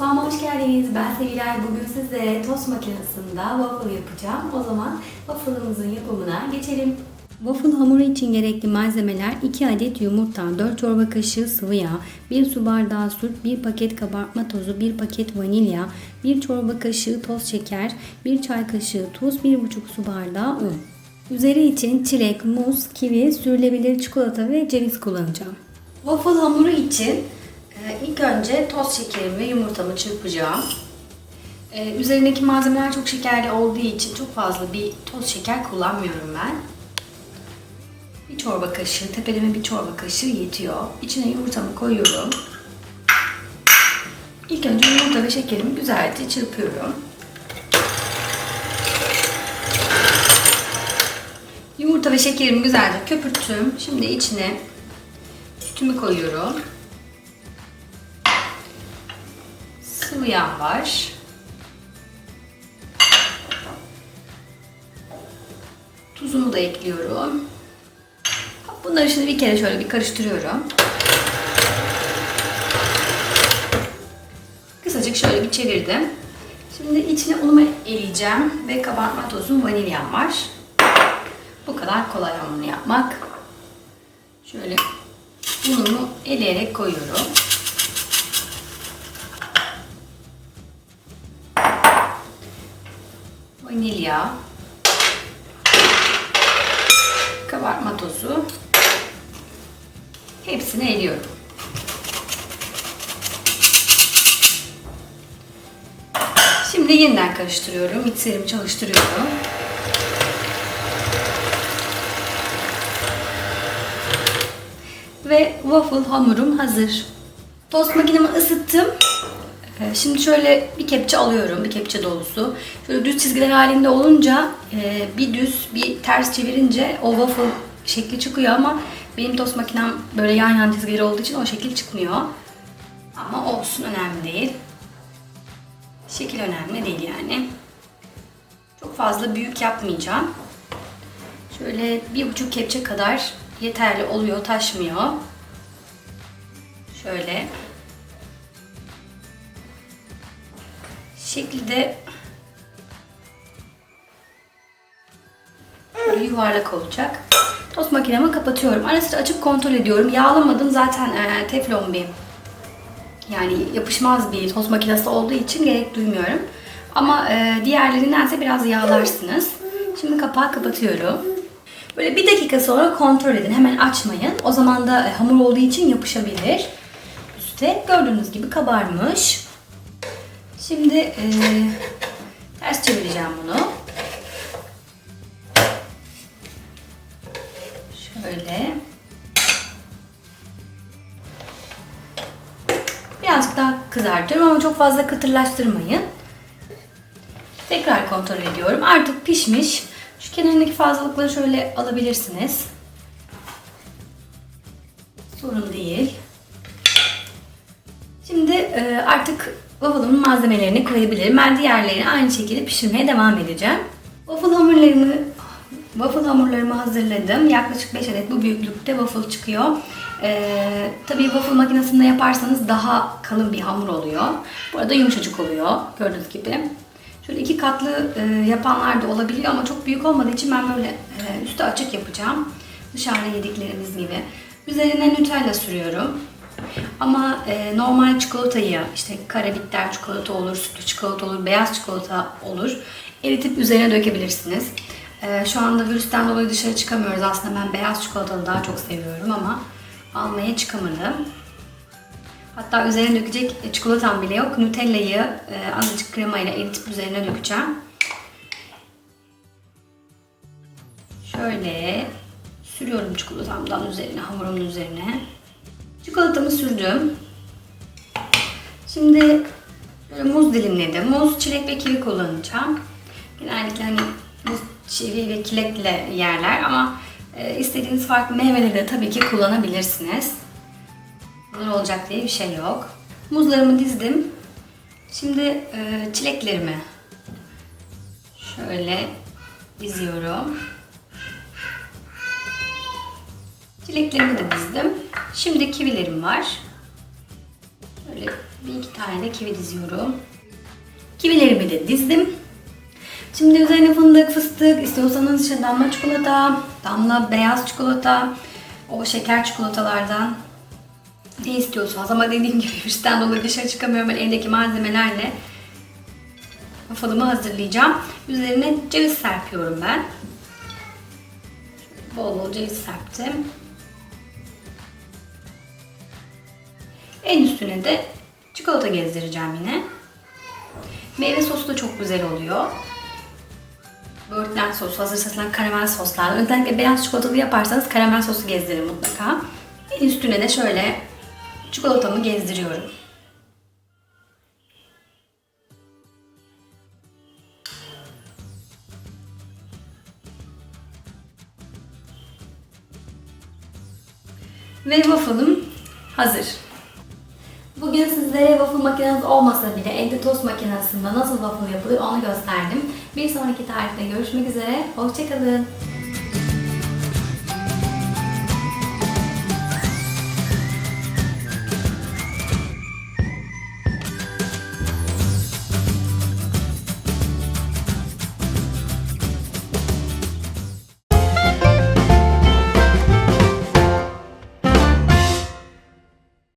Mutfağıma hoş geldiniz. Ben Sevilay. Bugün size tost makinesinde waffle yapacağım. O zaman waffle'ımızın yapımına geçelim. Waffle hamuru için gerekli malzemeler 2 adet yumurta, 4 çorba kaşığı sıvı yağ, 1 su bardağı süt, 1 paket kabartma tozu, 1 paket vanilya, 1 çorba kaşığı toz şeker, 1 çay kaşığı tuz, 1,5 su bardağı un. Üzeri için çilek, muz, kivi, sürülebilir çikolata ve ceviz kullanacağım. Waffle hamuru için ilk önce toz şekerimi ve yumurtamı çırpacağım. E, üzerindeki malzemeler çok şekerli olduğu için çok fazla bir toz şeker kullanmıyorum ben. Bir çorba kaşığı, tepeleme bir çorba kaşığı yetiyor. İçine yumurtamı koyuyorum. İlk önce yumurta ve şekerimi güzelce çırpıyorum. Yumurta ve şekerimi güzelce köpürttüm. Şimdi içine sütümü koyuyorum. Yağ var. Tuzumu da ekliyorum. Bunları şimdi bir kere şöyle bir karıştırıyorum. Kısacık şöyle bir çevirdim. Şimdi içine unumu eleyeceğim ve kabartma tozum vanilyam var. Bu kadar kolay hamurunu yapmak. Şöyle unumu eleyerek koyuyorum. Vanilya, kabartma tozu, hepsini eliyorum. Şimdi yeniden karıştırıyorum. Mikserimi çalıştırıyorum. Ve waffle hamurum hazır. Tost makinemi ısıttım. Ee, Şimdi şöyle bir kepçe alıyorum, bir kepçe dolusu. Şöyle düz çizgiler halinde olunca e, bir düz, bir ters çevirince o waffle şekli çıkıyor ama benim tost makinem böyle yan yan çizgileri olduğu için o şekil çıkmıyor. Ama olsun önemli değil. Şekil önemli değil yani. Çok fazla büyük yapmayacağım. Şöyle bir buçuk kepçe kadar yeterli oluyor, taşmıyor. Şöyle. Şekilde böyle yuvarlak olacak. Tost makinemi kapatıyorum. Ara sıra açıp kontrol ediyorum. Yağlamadım zaten e, teflon bir yani yapışmaz bir tost makinesi olduğu için gerek duymuyorum. Ama e, diğerlerindense biraz yağlarsınız. Şimdi kapağı kapatıyorum. Böyle bir dakika sonra kontrol edin. Hemen açmayın. O zaman da e, hamur olduğu için yapışabilir. Üste gördüğünüz gibi kabarmış. Şimdi e, ters çevireceğim bunu. Şöyle. Birazcık daha kızartıyorum ama çok fazla kıtırlaştırmayın. Tekrar kontrol ediyorum. Artık pişmiş. Şu kenarındaki fazlalıkları şöyle alabilirsiniz. Sorun değil. Şimdi e, artık waffle'ımın malzemelerini koyabilirim. Ben diğerlerini aynı şekilde pişirmeye devam edeceğim. Waffle hamurlarımı waffle hamurlarımı hazırladım. Yaklaşık 5 adet bu büyüklükte waffle çıkıyor. Ee, tabii waffle makinesinde yaparsanız daha kalın bir hamur oluyor. Burada yumuşacık oluyor gördüğünüz gibi. Şöyle iki katlı e, yapanlar da olabiliyor ama çok büyük olmadığı için ben böyle e, üstü açık yapacağım. Dışarıda yediklerimiz gibi. Üzerine Nutella sürüyorum. Ama e, normal çikolatayı işte kara bitter çikolata olur, sütlü çikolata olur, beyaz çikolata olur. Eritip üzerine dökebilirsiniz. E, şu anda virüsten dolayı dışarı çıkamıyoruz. Aslında ben beyaz çikolatalı daha çok seviyorum ama almaya çıkamadım. Hatta üzerine dökecek çikolatam bile yok. Nutella'yı e, azıcık kremayla eritip üzerine dökeceğim. Şöyle sürüyorum çikolatamdan üzerine, hamurumun üzerine. Çikolatamı sürdüm. Şimdi böyle muz dilimledim. Muz, çilek ve kivi kullanacağım. Genellikle hani muz, çivi ve çilekle yerler ama e, istediğiniz farklı meyveleri de tabii ki kullanabilirsiniz. Bunlar olacak diye bir şey yok. Muzlarımı dizdim. Şimdi e, çileklerimi şöyle diziyorum. Çileklerimi de dizdim. Şimdi kivilerim var. Böyle bir iki tane de kivi diziyorum. Kivilerimi de dizdim. Şimdi üzerine fındık, fıstık, istiyorsanız işte damla çikolata, damla beyaz çikolata, o şeker çikolatalardan ne istiyorsanız ama dediğim gibi virüsten dolayı dışarı çıkamıyorum ben eldeki malzemelerle waffle'ımı hazırlayacağım. Üzerine ceviz serpiyorum ben. Bol bol ceviz serptim. En üstüne de çikolata gezdireceğim yine. Meyve sosu da çok güzel oluyor. Böğürtlen sosu, hazır satılan karamel soslar. Özellikle beyaz çikolatalı yaparsanız karamel sosu gezdirin mutlaka. En üstüne de şöyle çikolatamı gezdiriyorum. Ve waffle'ım hazır. Bugün sizlere waffle makineniz olmasa bile evde tost makinesinde nasıl waffle yapılır onu gösterdim. Bir sonraki tarifte görüşmek üzere. Hoşçakalın.